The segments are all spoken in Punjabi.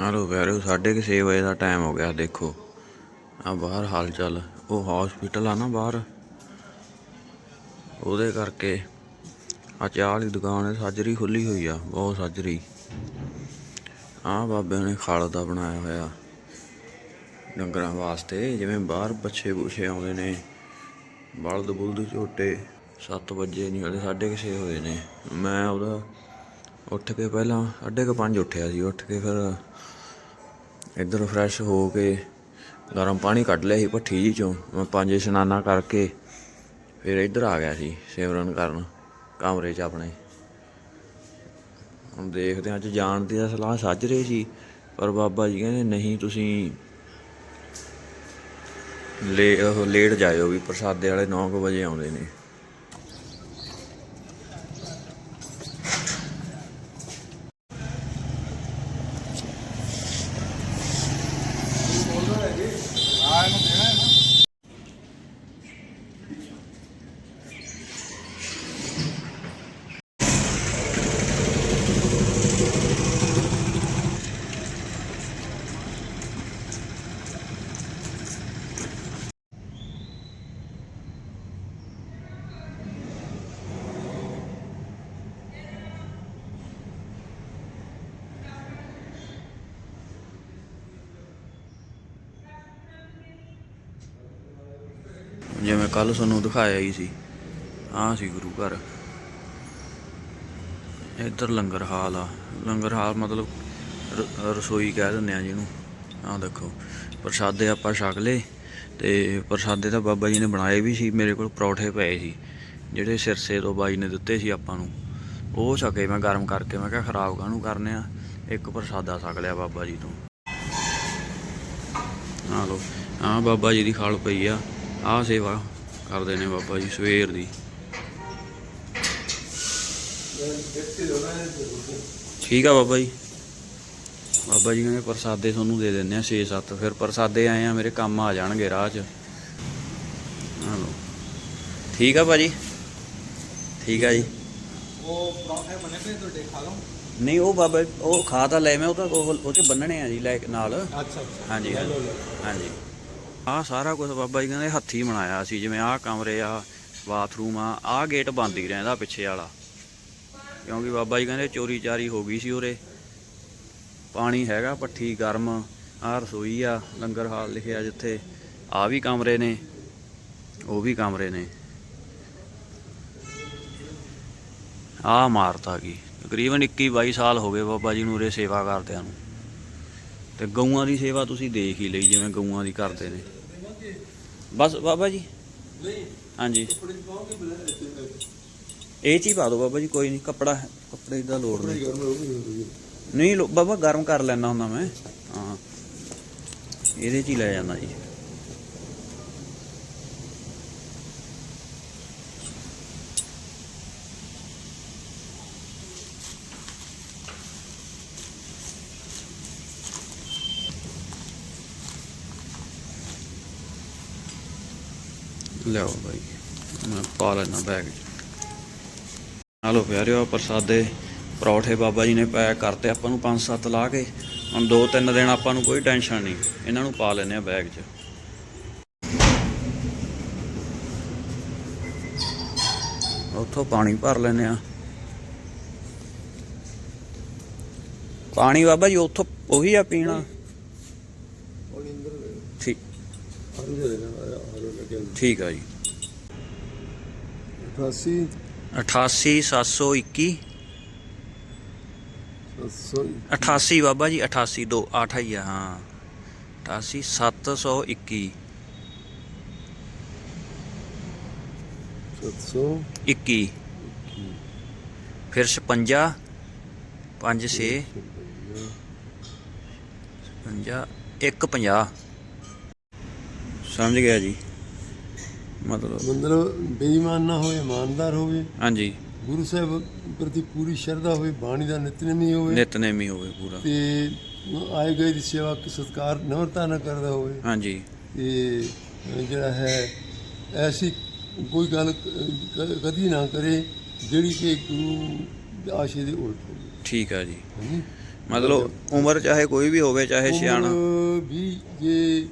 ਹਲੋ ਪਿਆਰਿਓ ਸਾਢੇ ਕੁ ਛੇ ਵਜੇ ਦਾ ਟਾਈਮ ਹੋ ਗਿਆ, ਦੇਖੋ। ਆ ਬਾਹਰ ਹਾਲ ਚਾਲ ਉਹ ਹਸਪੀਟਲ ਆ ਨਾ ਬਾਹਰ। ਉਹਦੇ ਕਰਕੇ ਆ ਚਾਹ ਵਾਲੀ ਦੁਕਾਨ ਹੈ ਸਾਜਰੀ ਖੁੱਲੀ ਹੋਈ ਆ, ਬਹੁਤ ਸਾਜਰੀ ਆ ਬਾਬੇ ਨੇ ਖਾਲ ਦਾ ਬਣਾਇਆ ਹੋਇਆ ਡੰਗਰਾਂ ਵਾਸਤੇ, ਜਿਵੇਂ ਬਾਹਰ ਬੱਚੇ ਬੁੱਛੇ ਆਉਂਦੇ ਨੇ ਬਲਦ ਬੁਲਦ ਝੋਟੇ 7 ਵਜੇ ਨਹੀਂ ਹਲੇ, ਸਾਢੇ ਕੁ ਛੇ ਹੋਏ ਨੇ। ਮੈਂ ਉਹਦਾ ਉੱਠ ਕੇ ਪਹਿਲਾਂ ਸਾਢੇ ਕੁ ਪੰਜ ਉੱਠਿਆ ਸੀ, ਉੱਠ ਕੇ ਫਿਰ ਇੱਧਰ ਫਰੈਸ਼ ਹੋ ਕੇ ਗਰਮ ਪਾਣੀ ਕੱਢ ਲਿਆ ਸੀ ਭੱਠੀ ਜੀ ਚੋਂ। ਮੈਂ ਪੰਜ ਇਸ਼ਨਾਨਾ ਕਰਕੇ ਫਿਰ ਇੱਧਰ ਆ ਗਿਆ ਸੀ ਸਿਮਰਨ ਕਰਨ ਕਮਰੇ 'ਚ ਆਪਣੇ। ਹੁਣ ਦੇਖਦੇ ਹਾਂ, ਅੱਜ ਜਾਣ ਦੀ ਤਾਂ ਸਲਾਹ ਸੱਜ ਰਹੀ ਸੀ, ਪਰ ਬਾਬਾ ਜੀ ਕਹਿੰਦੇ, ਨਹੀਂ, ਤੁਸੀਂ ਲੇ, ਉਹ ਲੇਟ ਜਾਇਓ ਵੀ, ਪ੍ਰਸਾਦੇ ਵਾਲੇ 9 ਵਜੇ ਆਉਂਦੇ ਨੇ ਜਿਵੇਂ ਕੱਲ ਤੁਹਾਨੂੰ ਦਿਖਾਇਆ ਹੀ ਸੀ। ਆਹ ਸੀ ਗੁਰੂ ਘਰ। ਇੱਧਰ ਲੰਗਰ ਹਾਲ ਆ। ਲੰਗਰ ਹਾਲ ਮਤਲਬ ਰਸੋਈ ਕਹਿ ਦਿੰਦੇ ਆ ਜਿਹਨੂੰ। ਆਹ ਦੇਖੋ, ਪ੍ਰਸ਼ਾਦੇ ਆਪਾਂ ਛਕ ਲਏ ਤੇ ਪ੍ਰਸ਼ਾਦੇ ਤਾਂ ਬਾਬਾ ਜੀ ਨੇ ਬਣਾਏ ਵੀ ਸੀ, ਮੇਰੇ ਕੋਲ ਪਰੌਠੇ ਪਏ ਸੀ। ਜਿਹੜੇ ਸਿਰਸੇ ਤੋਂ ਬਾਈ ਨੇ ਦਿੱਤੇ ਸੀ ਆਪਾਂ ਨੂੰ। ਉਹ ਛਕੇ ਮੈਂ ਗਰਮ ਕਰਕੇ, ਮੈਂ ਕਿਹਾ ਖਰਾਬ ਕਾਹਨੂੰ ਕਰਨੇ ਆ? ਇੱਕ ਪ੍ਰਸ਼ਾਦਾ ਛਕ ਲਿਆ ਬਾਬਾ ਜੀ ਤੋਂ। ਆ ਲੋ ਆ ਬਾਬਾ ਜੀ ਦੀ ਖਾਲ ਪਈ ਆ। ਆ ਸੇਵਾ ਕਰਦੇ ਨੇ ਬਾਬਾ ਜੀ ਸਵੇਰ ਦੀ। ਠੀਕ ਆ ਬਾਬਾ ਜੀ। ਬਾਬਾ ਜੀ ਕਹਿੰਦੇ ਪ੍ਰਸਾਦੇ ਤੁਹਾਨੂੰ ਦੇ ਦਿੰਦੇ ਆ 6-7 ਫਿਰ ਪ੍ਰਸਾਦੇ ਆਏ ਆ ਮੇਰੇ ਕੰਮ ਆ ਜਾਣਗੇ ਰਾਹ 'ਚ। ਠੀਕ ਆ ਭਾਜੀ। ਠੀਕ ਆ ਜੀ। ਉਹ ਪਰੌਂਠੇ ਬਣੇ ਪਏ ਤੁਹਾਡੇ ਖਾ ਲਓ ਨਹੀਂ ਉਹ ਬਾਬਾ ਉਹ ਖਾ ਤਾਂ ਲੈ ਮੈਂ ਉਹ ਤਾਂ ਉਹ ਉਹ 'ਚ ਬੰਨਣੇ ਆ ਜੀ ਲੈ ਕੇ ਨਾਲ। ਅੱਛਾ ਅੱਛਾ। ਹਾਂਜੀ ਹਾਂਜੀ। ਹਾਂਜੀ ਆਹ ਸਾਰਾ ਕੁਝ ਬਾਬਾ ਜੀ ਕਹਿੰਦੇ ਹੱਥੀ ਬਣਾਇਆ ਸੀ, ਜਿਵੇਂ ਆਹ ਕਮਰੇ ਆ, ਬਾਥਰੂਮ ਆ, ਆਹ ਗੇਟ ਬੰਦ ਹੀ ਰਹਿੰਦਾ ਪਿੱਛੇ ਵਾਲਾ। ਕਿਉਂਕਿ ਬਾਬਾ ਜੀ ਕਹਿੰਦੇ ਚੋਰੀ ਚਾਰੀ ਹੋ ਗਈ ਸੀ ਉਰੇ। ਪਾਣੀ ਹੈਗਾ, ਪੱਠੀ, ਗਰਮ, ਆਹ ਰਸੋਈ ਆ, ਲੰਗਰ ਹਾਲ ਲਿਖਿਆ ਜਿੱਥੇ। ਆ ਵੀ ਕਮਰੇ ਨੇ, ਉਹ ਵੀ ਕਮਰੇ ਨੇ। ਆਹ ਮਾਰਤਾ ਆ ਤਕਰੀਬਨ 21 22 ਸਾਲ ਹੋ ਗਏ ਬਾਬਾ ਜੀ ਨੂੰ ਉਰੇ ਸੇਵਾ ਕਰਦਿਆਂ ਨੂੰ। ਤੇ ਗਊਆਂ ਦੀ ਸੇਵਾ ਤੁਸੀਂ ਦੇਖ ਹੀ ਲਈ ਜਿਵੇਂ ਗਊਆਂ ਦੀ ਕਰਦੇ ਨੇ। ਬਸ ਬਾਬਾ ਜੀ? ਨਹੀਂ ਹਾਂਜੀ। ਇਹ ਚ ਹੀ ਪਾ ਦਿਓ ਬਾਬਾ ਜੀ, ਕੋਈ ਨਹੀਂ, ਕੱਪੜਾ ਕੱਪੜੇ ਦਾ ਲੋੜ ਨਹੀਂ। ਨਹੀਂ ਬਾਬਾ ਗਰਮ ਕਰ ਲੈਣਾ ਹੁੰਦਾ ਮੈਂ। ਹਾਂ। ਇਹਦੇ ਚ ਹੀ ਲੈ ਜਾਂਦਾ ਜੀ। ਲਿਆਓ ਬਾਈ। ਮੈਂ ਪਾ ਲੈਣਾ ਬੈਗ ਹਲੋ ਪਿਆਰਿਓ ਪ੍ਰਸਾਦੇ ਪਰੌਠੇ ਬਾਬਾ ਜੀ ਨੇ ਪੈਕ ਕਰਤੇ ਆਪਾਂ ਨੂੰ ਪੰਜ ਸੱਤ ਲਾ ਕੇ। ਹੁਣ ਦੋ ਤਿੰਨ ਦਿਨ ਆਪਾਂ ਨੂੰ ਕੋਈ ਟੈਨਸ਼ਨ ਨਹੀਂ। ਇਹਨਾਂ ਨੂੰ ਪਾ ਲੈਨੇ ਆ ਬੈਗ 'ਚ। ਉੱਥੋਂ ਪਾਣੀ ਭਰ ਲੈਨੇ ਆ ਪਾਣੀ ਬਾਬਾ ਜੀ ਉੱਥੋਂ ਉਹੀ ਆ ਪੀਣਾ। ਠੀਕ। ਠੀਕ ਆ ਜੀ। 88 88721 700 88 ਬਾਬਾ ਜੀ 88 ਦੋ 8 ਹੀ। ਆ ਹਾਂ 88 721 700 21 ਫਿਰ 56 5 6 50 150 ਸਮਝ ਗਿਆ ਜੀ। ਮਤਲਬ ਮਤਲਬ ਬੇਈਮਾਨ ਨਾ ਹੋਵੇ ਇਮਾਨਦਾਰ ਹੋਵੇ ਹਾਂਜੀ। ਗੁਰੂ ਸਾਹਿਬ ਪ੍ਰਤੀ ਪੂਰੀ ਸ਼ਰਧਾ ਹੋਵੇ ਬਾਣੀ ਦਾ ਨਿਤਨੇਮੀ ਹੋਵੇ ਨਿਤਨੇਮੀ ਹੋਵੇ ਪੂਰਾ। ਤੇ ਆਏ ਗਏ ਦੀ ਸੇਵਾ ਕਿ ਸਤਕਾਰ ਨਮਰਤਾ ਨਾ ਕਰਦਾ ਹੋਵੇ। ਹਾਂਜੀ। ਤੇ ਜਿਹੜਾ ਹੈ ਐਸੀ ਕੋਈ ਗੱਲ ਕਦੀ ਨਾ ਕਰੇ ਜਿਹੜੀ ਕਿ ਗੁਰੂ ਆਸ਼ੇ ਦੇ ਉਲਟ ਹੋਵੇ। ਠੀਕ ਆ ਜੀ। ਹਾਂਜੀ। ਮਤਲਬ ਉਮਰ ਚਾਹੇ ਕੋਈ ਵੀ ਹੋਵੇ ਚਾਹੇ ਸਿਆਣਾ। ਵੀ ਜੇ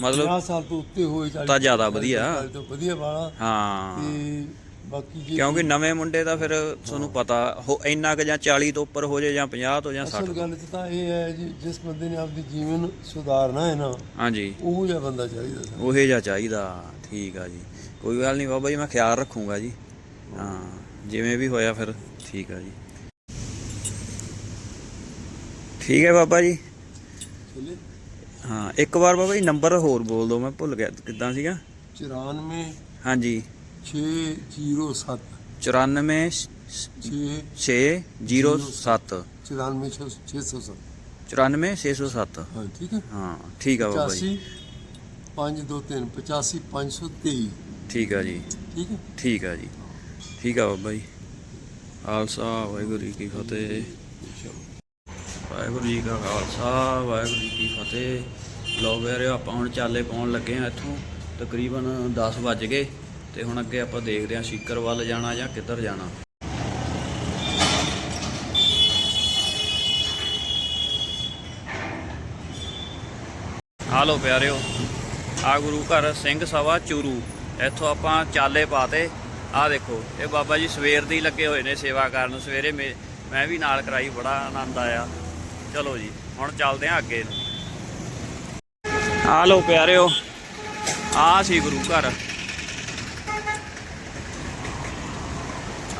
ਮਤਲਬ 50 ਸਾਲ ਤੋਂ ਉੱਤੇ ਹੋਏ ਤਾਂ ਜ਼ਿਆਦਾ ਵਧੀਆ। ਤੋਂ ਵਧੀਆ ਵਾਲਾ। ਹਾਂ। ਤੇ ਬਾਕੀ ਜੇ ਕਿਉਂਕਿ ਨਵੇਂ ਮੁੰਡੇ ਦਾ ਫਿਰ ਤੁਹਾਨੂੰ ਪਤਾ ਹੋ ਇੰਨਾ ਕੁ ਜਾਂ 40 ਤੋਂ ਉੱਪਰ ਹੋ ਜੇ ਜਾਂ 50 ਤੋਂ ਜਾਂ 60 ਅਸਲ ਗੱਲ 'ਚ ਤਾਂ ਇਹ ਹੈ ਜੀ ਜਿਸ ਬੰਦੇ ਨੇ ਆਪਦੀ ਜੀਵਨ ਸੁਧਾਰਨਾ ਹੈ ਨਾ ਹਾਂਜੀ। ਉਹ ਜਿਹਾ ਬੰਦਾ ਚਾਹੀਦਾ ਸਾਨੂੰ। ਉਹੇ ਜਿਹਾ ਚਾਹੀਦਾ ਠੀਕ ਆ ਜੀ। ਕੋਈ ਗੱਲ ਨਹੀਂ ਬਾਬਾ ਜੀ ਮੈਂ ਖਿਆਲ ਰੱਖੂੰਗਾ ਜੀ। ਹਾਂ ਜਿਵੇਂ ਵੀ ਹੋਇਆ ਫਿਰ ਠੀਕ ਆ ਜੀ। ਠੀਕ ਹੈ ਬਾਬਾ ਜੀ। ਚਲੇ ਹਾਂ ਇੱਕ ਵਾਰ ਬਾਬਾ ਜੀ ਨੰਬਰ ਹੋਰ ਬੋਲ ਦਿਓ ਮੈਂ ਭੁੱਲ ਗਿਆ ਕਿੱਦਾਂ ਸੀਗਾ। 94 ਹਾਂਜੀ। 607 94 6 607 94 607 94 607 ਹਾਂ ਠੀਕ ਹੈ। ਹਾਂ ਠੀਕ ਆ ਬਾਬਾ ਜੀ। 85 523 85 523 ਠੀਕ ਆ ਜੀ। ਠੀਕ ਹੈ। ਠੀਕ ਆ ਜੀ। ਠੀਕ ਆ ਬਾਬਾ ਜੀ। ਖਾਲਸਾ ਵਾਹਿਗੁਰੂ ਕੀ ਫਤਿਹ। ਵਾਹਿਗੁਰੂ ਜੀ ਕਾ ਖਾਲਸਾ, ਵਾਹਿਗੁਰੂ ਜੀ ਕੀ ਫਤਿਹ। ਲੋ ਵੀਰੇ ਆਪਾਂ ਹੁਣ ਚਾਲੇ ਪਾਉਣ ਲੱਗੇ ਆ ਇੱਥੋਂ, ਤਕਰੀਬਨ 10 ਵੱਜ ਗਏ। ਤੇ ਹੁਣ ਅੱਗੇ ਆਪਾਂ ਦੇਖਦੇ ਹਾਂ ਸ਼ੀਕਰ ਵੱਲ ਜਾਣਾ ਜਾਂ ਕਿੱਧਰ ਜਾਣਾ। ਆ ਲੋ ਪਿਆਰਿਓ ਆ ਗੁਰੂ ਘਰ ਸਿੰਘ ਸਭਾ ਚੂਰੂ। ਇੱਥੋਂ ਆਪਾਂ ਚਾਲੇ ਪਾਤੇ। ਆ ਦੇਖੋ, ਇਹ ਬਾਬਾ ਜੀ ਸਵੇਰ ਦੀ ਲੱਗੇ ਹੋਏ ਨੇ ਸੇਵਾ ਕਰਨ। ਸਵੇਰੇ ਮੇ- ਮੈਂ ਵੀ ਨਾਲ ਕਰਾਈ, ਬੜਾ ਆਨੰਦ ਆਇਆ। ਚਲੋ ਜੀ, ਹੁਣ ਚੱਲਦੇ ਹਾਂ ਅੱਗੇ ਨੂੰ। ਆ ਲੋ ਪਿਆਰਿਓ ਆ ਸੀ ਗੁਰੂ ਘਰ।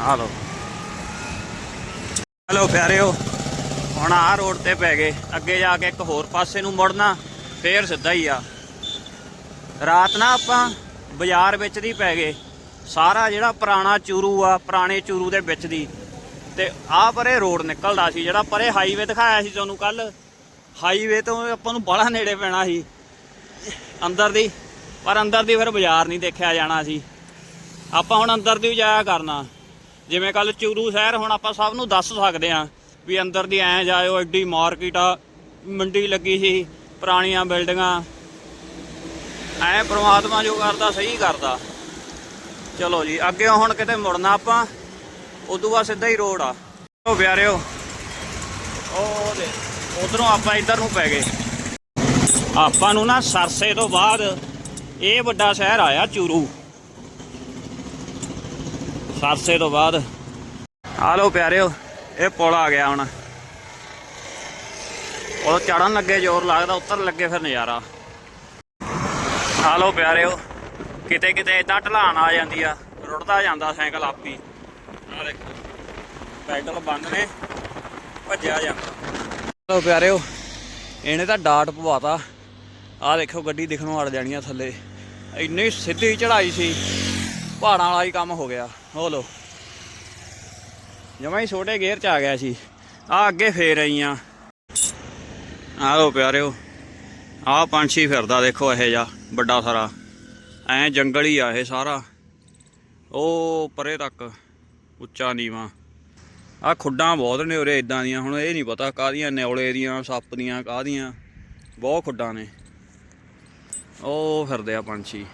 ਆ ਲੋ ਹਲੋ ਪਿਆਰਿਓ, ਹੁਣ ਆ ਰੋਡ ਤੇ ਪੈ ਗਏ। ਅੱਗੇ ਜਾ ਕੇ ਇੱਕ ਹੋਰ ਪਾਸੇ ਨੂੰ ਮੁੜਨਾ, ਫੇਰ ਸਿੱਧਾ ਹੀ ਆ। ਰਾਤ ਨਾ ਆਪਾਂ ਬਾਜ਼ਾਰ ਵਿੱਚ ਦੀ ਪੈ ਗਏ। ਸਾਰਾ ਜਿਹੜਾ ਪੁਰਾਣਾ ਚੂਰੂ ਆ, ਪੁਰਾਣੇ ਚੂਰੂ ਦੇ ਵਿੱਚ ਦੀ। ਤੇ ਆਹ ਪਰੇ ਰੋਡ ਨਿਕਲਦਾ ਸੀ, ਜਿਹੜਾ ਪਰੇ ਹਾਈਵੇ ਦਿਖਾਇਆ ਸੀ ਤੁਹਾਨੂੰ ਕੱਲ ਹਾਈਵੇ ਤੋਂ ਆਪਾਂ ਨੂੰ ਬੜਾ ਨੇੜੇ ਪੈਣਾ ਸੀ। ਅੰਦਰ ਦੀ, ਪਰ ਅੰਦਰ ਦੀ ਫਿਰ ਬਾਜ਼ਾਰ ਨਹੀਂ ਦੇਖਿਆ ਜਾਣਾ ਸੀ। ਆਪਾਂ ਹੁਣ ਅੰਦਰ ਦੀ ਵੀ ਜਾਇਆ ਕਰਨਾ। ਜਿਵੇਂ ਕੱਲ ਚੂਰੂ ਸ਼ਹਿਰ, ਹੁਣ ਆਪਾਂ ਸਭ ਨੂੰ ਦੱਸ ਸਕਦੇ ਆ ਵੀ ਅੰਦਰ ਦੀ ਐ ਜਾਇਓ, ਐਡੀ ਮਾਰਕੀਟ ਆ, ਮੰਡੀ ਲੱਗੀ ਸੀ, ਪੁਰਾਣੀਆਂ ਬਿਲਡਿੰਗਾਂ। ਐ ਪ੍ਰਮਾਤਮਾ ਜੋ ਕਰਦਾ, ਸਹੀ ਕਰਦਾ। ਚਲੋ ਜੀ, ਅੱਗੇ ਹੁਣ ਕਿਤੇ ਮੁੜਨਾ ਆਪਾਂ। ਉਦੋਂ ਬਾਅਦ ਸਿੱਧਾ ਹੀ ਰੋਡ ਆ। ਉਹ ਪਿਆਰਿਓ ਉਹ ਦੇ ਉਧਰੋਂ ਆਪਾਂ ਇੱਧਰ ਨੂੰ ਪੈ ਗਏ। ਆਪਾਂ ਨੂੰ ਨਾ ਸਰਸੇ ਤੋਂ ਬਾਅਦ ਇਹ ਵੱਡਾ ਸ਼ਹਿਰ ਆਇਆ ਚੂਰੂ। ਸਰਸੇ ਤੋਂ ਬਾਅਦ। ਆ ਲੋ ਪਿਆਰਿਓ, ਇਹ ਪੁਲ ਆ ਗਿਆ ਹੁਣ। ਉਹ ਚੜਨ ਲੱਗੇ, ਜ਼ੋਰ ਲੱਗਦਾ ਉਤਰਨ ਲੱਗੇ ਫਿਰ ਨਜ਼ਾਰਾ। ਆ ਲੋ ਪਿਆਰਿਓ ਕਿਤੇ ਕਿਤੇ ਇਦਾਂ ਢਲਾਣ ਆ ਜਾਂਦੀ ਆ, ਰੁੜਦਾ ਜਾਂਦਾ ਸਾਈਕਲ ਆਪੀ। ਆ ਦੇਖੋ ਪੈਡਲ ਬੰਦ ਨੇ ਭੱਜਿਆ ਜਾਂਦਾ। ਲੋ ਪਿਆਰਿਓ, ਇਹਨੇ ਤਾਂ ਡਾਟ ਪਵਾਤਾ। ਆ ਦੇਖੋ ਗੱਡੀ ਦਿਖਣੋਂ ਅੜ ਜਾਣੀ ਆ ਥੱਲੇ। ਇੰਨੀ ਸਿੱਧੀ ਚੜਾਈ ਸੀ, ਪਹਾੜਾਂ ਵਾਲਾ ਹੀ ਕੰਮ ਹੋ ਗਿਆ। ਹੋ ਲੋ ਜਮਾਂ ਛੋਟੇ ਗੇਅਰ ਚ ਆ ਗਿਆ ਸੀ। ਆ ਅੱਗੇ ਫੇਰ ਆਈਆਂ। ਆ ਲੋ ਪਿਆਰਿਓ ਆ ਪੰਛੀ ਫਿਰਦਾ ਦੇਖੋ ਇਹ ਜਾ ਵੱਡਾ ਸਾਰਾ। ਐ ਜੰਗਲ ਹੀ ਆ ਇਹ ਸਾਰਾ। ਉਹ ਪਰੇ ਤੱਕ। ਉੱਚਾ ਨੀਵਾ। ਆ ਖੁੱਡਾਂ ਬਹੁਤ ਨੇ ਉਰੇ ਇਦਾਂ ਦੀਆਂ, ਹੁਣ ਇਹ ਨਹੀਂ ਪਤਾ ਕਾਹਦੀਆਂ ਨਿਉਲੇ ਦੀਆਂ, ਸੱਪ ਦੀਆਂ, ਕਾਹਦੀਆਂ। ਬਹੁਤ ਖੁੱਡਾਂ ਨੇ। ਉਹ ਫਿਰਦੇ ਆ ਪੰਛੀ।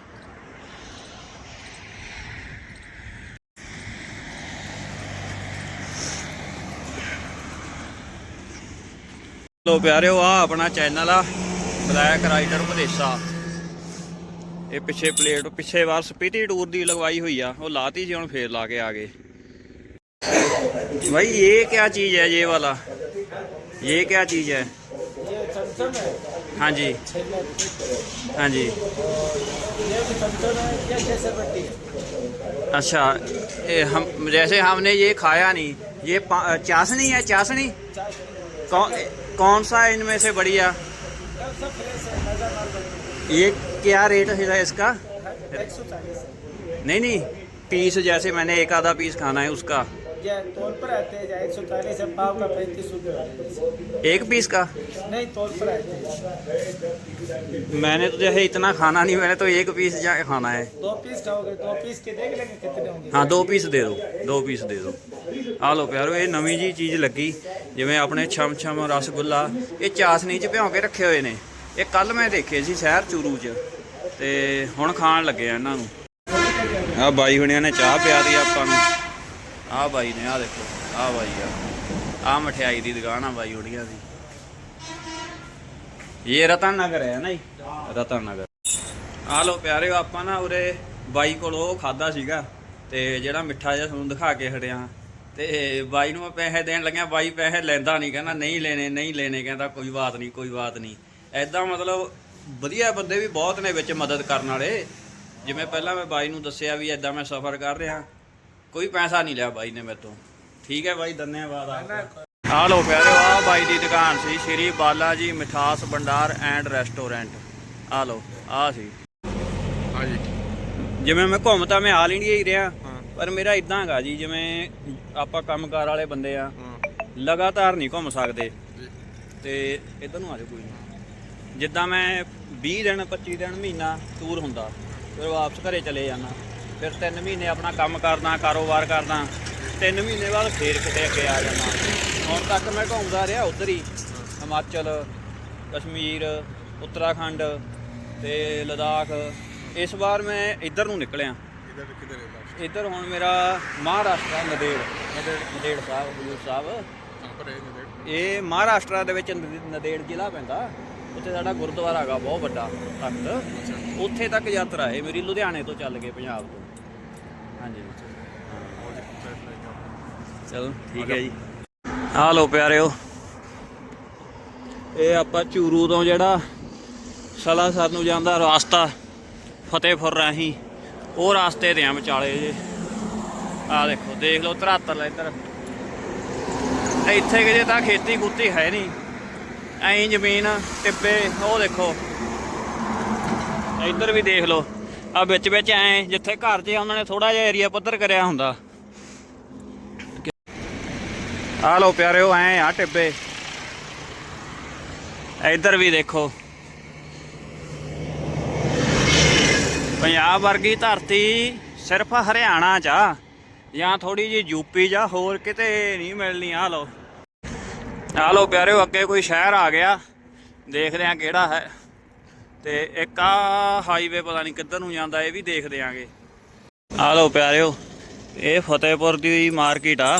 ਲੋ ਪਿਆਰਿਓ ਆ ਆਪਣਾ ਚੈਨਲ ਆ ਬਲੈਕ ਰਾਈਡਰ ਭਦੇਸਾ ਇਹ ਪਿੱਛੇ ਪਲੇਟ, ਪਿੱਛੇ ਵਾਰ ਸਪੀਟੀ ਟੂਰ ਦੀ ਲਗਵਾਈ ਹੋਈ ਆ, ਉਹ ਲਾਤੀ ਸੀ, ਹੁਣ ਫੇਰ ਲਾ ਕੇ ਆ ਗਏ। भाई ये क्या चीज़ है ये वाला? ये क्या चीज़ है? है जी। हाँ जी। अच्छा ये हम जैसे हमने ये खाया नहीं ये चाशनी है चाशनी? कौन कौन सा इनमें से बढ़िया? ये क्या रेट है इसका? नहीं नहीं पीस जैसे मैंने एक आधा पीस खाना है उसका। ये तोल पर आते हैं एक सौ चालीस है पाव का पैंतीस रुपये होता एक पीस का है नहीं तोल पर आते हैं मैंने तो जैसे इतना खाना नहीं मैंने तो एक पीस जा खाना है दो पीस खाओगे दो पीस के देख लेंगे कितने होंगे ਹਾਂ ਦੋ ਪੀਸ ਦੇ ਦਿਓ ਦੋ ਪੀਸ ਦੇ ਦਿਓ ਆ ਲਓ ਪਿਆਰੋ ਇਹ ਨਵੀਂ ਜੀ ਚੀਜ਼ ਲੱਗੀ ਜਿਵੇਂ ਆਪਣੇ ਛਮ ਛਮ ਰਸਗੁੱਲਾ ਇਹ ਚਾਸਨੀ ਚ ਭਿਉਂ ਕੇ ਰੱਖੇ ਹੋਏ ਨੇ ਇਹ ਕੱਲ ਮੈਂ ਦੇਖੇ ਸੀ ਸ਼ਹਿਰ ਚੂਰੂ ਚ ਤੇ ਹੁਣ ਖਾਣ ਲੱਗੇ ਆ ਇਹਨਾਂ ਨੂੰ ਆ ਬਾਈ ਹੁਣਿਆਂ ਨੇ ਚਾਹ ਪਿਆ ਦੀ ਆਪਾਂ ਨੂੰ ਆ ਬਾਈ ਨੇ ਆ ਦੇਖੋ ਆ ਬਾਈ ਆ। ਆ ਮਠਿਆਈ ਦੀ ਦੁਕਾਨ ਆ ਬਾਈ ਹੁਣੀਆਂ ਦੀ। ਇਹ ਰਤਨ ਨਗਰ ਹੈ ਨਾ ਜੀ ਰਤਨ ਨਗਰ ਆ ਲੋ ਪਿਆਰਿਓ, ਆਪਾਂ ਨਾ ਉਰੇ ਬਾਈ ਕੋਲ ਉਹ ਖਾਦਾ ਸੀਗਾ ਤੇ ਜਿਹੜਾ ਮਿੱਠਾ ਜਿਹਾ ਤੁਹਾਨੂੰ ਦਿਖਾ ਕੇ ਹਟਿਆ ਤੇ ਬਾਈ ਨੂੰ ਮੈਂ ਪੈਸੇ ਦੇਣ ਲੱਗਿਆ, ਬਾਈ ਪੈਸੇ ਲੈਂਦਾ ਨਹੀਂ ਕਹਿੰਦਾ ਨਹੀਂ ਲੈਣੇ ਨਹੀਂ ਲੈਣੇ, ਕਹਿੰਦਾ ਕੋਈ ਬਾਤ ਨਹੀਂ ਕੋਈ ਬਾਤ ਨਹੀਂ ਐਦਾਂ ਮਤਲਬ ਵਧੀਆ ਬੰਦੇ ਵੀ ਬਹੁਤ ਨੇ ਵਿੱਚ ਮਦਦ ਕਰਨ ਵਾਲੇ। ਜਿਵੇਂ ਪਹਿਲਾਂ ਮੈਂ ਬਾਈ ਨੂੰ ਦੱਸਿਆ ਵੀ ਐਦਾਂ ਮੈਂ ਸਫ਼ਰ ਕਰ ਰਿਹਾ। ਕੋਈ ਪੈਸਾ ਨਹੀਂ ਲਿਆ ਬਾਈ ਨੇ ਮੇਰੇ ਤੋਂ। ਠੀਕ ਹੈ ਬਾਈ ਧੰਨਵਾਦ ਆਪਕਾ। ਆ ਲੋ ਪਿਆਰਿਓ ਆ ਬਾਈ ਦੀ ਦੁਕਾਨ ਸੀ ਸ਼੍ਰੀ ਬਾਲਾ ਜੀ ਮਿਠਾਸ ਭੰਡਾਰ ਐਂਡ ਰੈਸਟੋਰੈਂਟ। ਆ ਲੋ ਆ ਸੀ। ਹਾਂਜੀ। ਜਿਵੇਂ ਮੈਂ ਘੁੰਮ ਤਾਂ ਮੈਂ ਆਲ ਇੰਡੀਆ ਹੀ ਰਿਹਾ ਪਰ ਮੇਰਾ ਇਦਾਂ ਹੈਗਾ ਜੀ ਜਿਵੇਂ ਆਪਾਂ ਕੰਮਕਾਰ ਵਾਲੇ ਬੰਦੇ ਆ ਲਗਾਤਾਰ ਨਹੀਂ ਘੁੰਮ ਸਕਦੇ। ਤੇ ਇਧਰ ਨੂੰ ਆ ਜਾਓ ਕੋਈ ਨਹੀਂ ਜਿੱਦਾਂ ਮੈਂ 20 ਦਿਨ 25 ਦਿਨ ਮਹੀਨਾ ਟੂਰ ਹੁੰਦਾ ਫਿਰ ਵਾਪਸ ਘਰੇ ਚਲੇ ਜਾਣਾ ਫਿਰ 3 ਮਹੀਨੇ ਆਪਣਾ ਕੰਮ ਕਰਦਾ ਕਾਰੋਬਾਰ ਕਰਦਾ 3 ਮਹੀਨੇ ਬਾਅਦ ਫੇਰ ਕਿਤੇ ਅੱਗੇ ਆ ਜਾਣਾ ਹੁਣ ਤੱਕ ਮੈਂ ਘੁੰਮਦਾ ਰਿਹਾ ਉਧਰ ਹੀ ਹਿਮਾਚਲ ਕਸ਼ਮੀਰ ਉੱਤਰਾਖੰਡ ਤੇ ਲਦਾਖ। ਇਸ ਵਾਰ ਮੈਂ ਇੱਧਰ ਨੂੰ ਨਿਕਲਿਆ। ਇਹਦਾ ਕਿੱਧਰ ਹੈ ਇੱਧਰ ਹੁਣ ਮੇਰਾ ਮਹਾਰਾਸ਼ਟਰ ਨਦੇੜ। ਨਦੇੜ। ਸਾਹਿਬ ਹਜੂਰ ਸਾਹਿਬ। ਇਹ ਮਹਾਰਾਸ਼ਟਰ ਦੇ ਵਿੱਚ ਨਦ- ਨਦੇੜ ਜ਼ਿਲ੍ਹਾ ਪੈਂਦਾ। ਉੱਥੇ ਸਾਡਾ ਗੁਰਦੁਆਰਾ ਹੈਗਾ ਬਹੁਤ ਵੱਡਾ ਤਖਤ। ਉੱਥੇ ਤੱਕ ਯਾਤਰਾ ਹੈ ਮੇਰੀ ਲੁਧਿਆਣੇ ਤੋਂ ਚੱਲ ਕੇ ਪੰਜਾਬ ਤੋਂ। ਹਾਂਜੀ। ਚਲੋ ਠੀਕ ਹੈ ਜੀ। ਆ ਲੋ ਪਿਆਰਿਓ ਇਹ ਆਪਾਂ ਚੂਰੂ ਤੋਂ ਜਿਹੜਾ ਸਲਾਸਰ ਨੂੰ ਜਾਂਦਾ ਰਸਤਾ ਫਤਿਹਪੁਰ ਰਾਹੀਂ ਉਹ ਰਸਤੇ ਤੇ ਆ ਵਿਚਾਲੇ ਜੇ। ਆ ਦੇਖੋ ਦੇਖ ਲਓ ਧਰਾਤਲ ਇੱਧਰ। ਇੱਥੇ ਕਿਤੇ ਤਾਂ ਖੇਤੀ ਖੂਤੀ ਹੈ ਨਹੀਂ। ਐਂ ਜ਼ਮੀਨ ਟਿੱਬੇ ਉਹ ਦੇਖੋ। ਇੱਧਰ ਵੀ ਦੇਖ ਲਓ। ਆ ਵਿੱਚ ਵਿੱਚ ਐਂ, ਜਿੱਥੇ ਘਰ 'ਚ ਉਹਨਾਂ ਨੇ ਥੋੜਾ ਜਿਹਾ ਏਰੀਆ ਪੱਧਰ ਕਰਿਆ ਹੁੰਦਾ। ਆ ਲਓ ਪਿਆਰਿਓ, ਐਂ ਆ ਟਿੱਬੇ। ਇੱਧਰ ਵੀ ਦੇਖੋ। ਪੰਜਾਬ ਵਰਗੀ ਧਰਤੀ ਸਿਰਫ ਹਰਿਆਣਾ 'ਚ ਆ, ਜਾਂ ਥੋੜੀ ਜੀ ਯੂਪੀ ਜਾਂ ਹੋਰ ਕਿਤੇ ਨਹੀਂ ਮਿਲਣੀ, ਆ ਲਓ। ਆ ਲਓ ਪਿਆਰਿਓ, ਅੱਗੇ ਕੋਈ ਸ਼ਹਿਰ ਆ ਗਿਆ। ਦੇਖਦੇ ਆ ਕਿਹੜਾ ਹੈ। ਤੇ ਇੱਕ ਆ ਹਾਈਵੇ ਪਤਾ ਨਹੀਂ ਕਿੱਧਰ ਨੂੰ ਜਾਂਦਾ, ਇਹ ਵੀ ਦੇਖਦੇ ਆਂਗੇ ਆ ਲਓ ਪਿਆਰਿਓ, ਇਹ ਫਤਿਹਪੁਰ ਦੀ ਮਾਰਕੀਟ ਆ।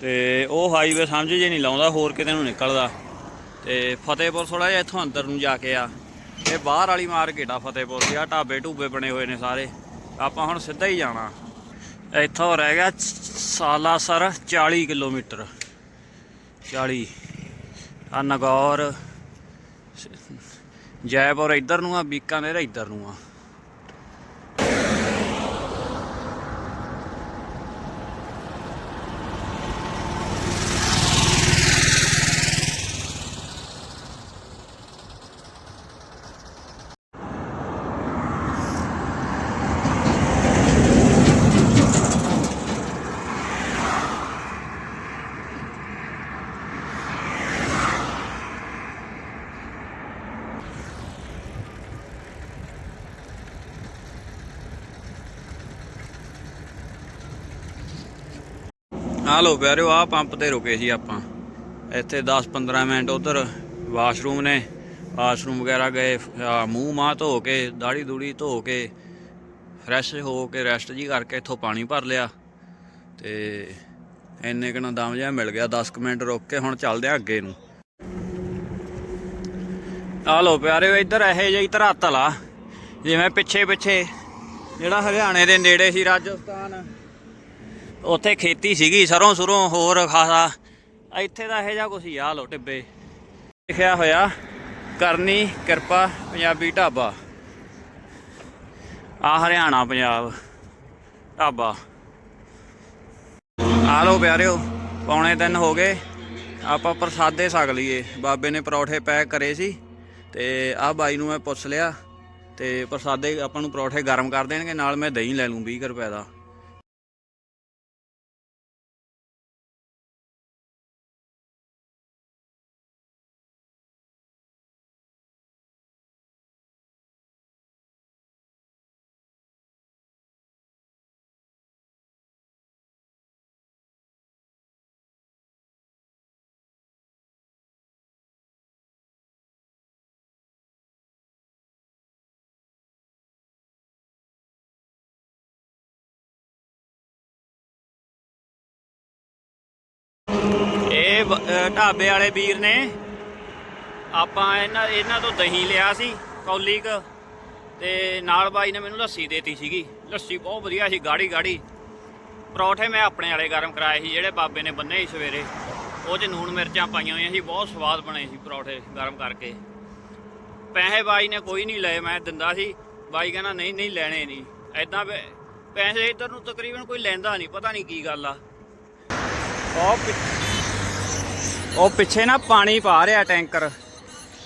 ਤੇ ਉਹ ਹਾਈਵੇ ਸਮਝ ਜੇ ਨਹੀਂ ਲਾਉਂਦਾ, ਹੋਰ ਕਿਤੇ ਨੂੰ ਨਿਕਲਦਾ। ਤੇ ਫਤਿਹਪੁਰ ਥੋੜਾ ਜਿਹਾ ਇੱਥੋਂ ਅੰਦਰ ਨੂੰ ਜਾ ਕੇ ਆ। ਇਹ ਬਾਹਰ ਵਾਲੀ ਮਾਰਕੀਟ ਆ ਫਤਿਹਪੁਰ ਦੀ, ਆ ਢਾਬੇ ਢੂਬੇ ਬਣੇ ਹੋਏ ਨੇ ਸਾਰੇ। ਆਪਾਂ ਹੁਣ ਸਿੱਧਾ ਹੀ ਜਾਣਾ। ਇੱਥੋਂ ਰਹਿ ਗਿਆ ਸਾਲਾਸਰ 40 ਕਿਲੋਮੀਟਰ। 40 ਆ ਨਗੌਰ ਜੈਪੁਰ ਇੱਧਰ ਨੂੰ ਆ ਬੀਕਾਨੇਰ ਇੱਧਰ ਨੂੰ ਆ। ਆ ਪਿਆਰਿਓ ਆ ਪੰਪ ਤੇ ਰੁਕੇ ਸੀ ਆਪਾਂ। ਇੱਥੇ 10-15 ਮਿੰਟ ਉਧਰ ਵਾਸ਼ਰੂਮ ਨੇ, ਵਾਸ਼ਰੂਮ ਵਗੈਰਾ ਗਏ ਮੂੰਹ ਮਾਹ ਧੋ ਕੇ ਦਾੜੀ ਦੂੜੀ ਧੋ ਕੇ ਫਰੈਸ਼ ਹੋ ਕੇ ਰੈਸਟ ਜੀ ਕਰਕੇ ਇੱਥੋਂ ਪਾਣੀ ਭਰ ਲਿਆ। ਤੇ ਇੰਨੇ ਕਿਨਾਂ ਦਮ ਜਿਹਾ ਮਿਲ ਗਿਆ 10 ਕੁ ਮਿੰਟ ਰੁਕ ਕੇ ਹੁਣ ਚੱਲਦੇ ਆ ਅੱਗੇ ਨੂੰ। ਆ ਲੋ ਪਿਆਰਿਓ ਇੱਧਰ ਇਹੋ ਜਿਹੀ ਧਰਾਤਲ ਆ, ਜਿਵੇਂ ਪਿੱਛੇ ਪਿੱਛੇ ਜਿਹੜਾ ਹਰਿਆਣੇ ਦੇ ਨੇੜੇ ਸੀ ਰਾਜਸਥਾਨ। ਉੱਥੇ ਖੇਤੀ ਸੀਗੀ, ਸਰੋਂ ਸਰੋਂ ਹੋਰ ਖਾਸਾ। ਇੱਥੇ ਦਾ ਇਹੋ ਜਿਹਾ ਕੁਛ ਹੀ ਆ ਲੋ ਟਿੱਬੇ। ਲਿਖਿਆ ਹੋਇਆ, ਕਰਨੀ ਕਿਰਪਾ, ਪੰਜਾਬੀ ਢਾਬਾ। ਆ ਹਰਿਆਣਾ, ਪੰਜਾਬ। ਢਾਬਾ। ਆ ਲੋ ਪਿਆਰਿਓ, ਪੌਣੇ ਦਿਨ ਹੋ ਗਏ। ਆਪਾਂ ਪ੍ਰਸਾਦੇ ਛਕ ਲਈਏ। ਬਾਬੇ ਨੇ ਪਰੌਠੇ ਪੈਕ ਕਰੇ ਸੀ, ਤੇ ਆ ਬਾਈ ਨੂੰ ਮੈਂ ਪੁੱਛ ਲਿਆ, ਤੇ ਪ੍ਰਸਾਦੇ ਆਪਾਂ ਨੂੰ ਪਰੌਠੇ ਗਰਮ ਕਰ ਦੇਣਗੇ, ਨਾਲ ਮੈਂ ਦਹੀਂ ਲੈ ਲੂੰ 20 ਕੁ ਰੁਪਏ ਦਾ। ਢਾਬੇ ਵਾਲੇ ਵੀਰ ਨੇ। ਆਪਾਂ ਇਹਨਾਂ ਇਹਨਾਂ ਤੋਂ ਦਹੀਂ ਲਿਆ ਸੀ, ਕੌਲੀ ਕ। ਤੇ ਨਾਲ ਬਾਈ ਨੇ ਮੈਨੂੰ ਲੱਸੀ ਦੇਤੀ ਸੀਗੀ। ਲੱਸੀ ਬਹੁਤ ਵਧੀਆ ਸੀ, ਗਾੜੀ ਗਾੜੀ। ਪਰੌਠੇ ਮੈਂ ਆਪਣੇ ਵਾਲੇ ਗਰਮ ਕਰਾਏ ਸੀ, ਜਿਹੜੇ ਬਾਬੇ ਨੇ ਬੰਨੇ ਸੀ ਸਵੇਰੇ। ਉਹ 'ਚ ਨੂਣ ਮਿਰਚਾਂ ਪਾਈਆਂ ਹੋਈਆਂ ਸੀ, ਬਹੁਤ ਸਵਾਦ ਬਣੇ ਸੀ ਪਰੌਠੇ ਗਰਮ ਕਰਕੇ। ਪੈਸੇ ਬਾਈ ਨੇ ਕੋਈ ਨਹੀਂ ਲਏ, ਮੈਂ ਦਿੰਦਾ ਸੀ। ਬਾਈ ਕਹਿੰਦਾ, ਨਹੀਂ ਨਹੀਂ, ਲੈਣੇ ਨਹੀਂ। ਐਦਾਂ ਪੈਸੇ ਇੱਧਰ ਨੂੰ ਤਕਰੀਬਨ ਕੋਈ ਲੈਂਦਾ ਨਹੀਂ, ਪਤਾ ਨਹੀਂ ਕੀ ਗੱਲ ਆ। ਬਹੁਤ ਉਹ ਪਿੱਛੇ ਨਾ ਪਾਣੀ ਪਾ ਰਿਹਾ ਟੈਂਕਰ।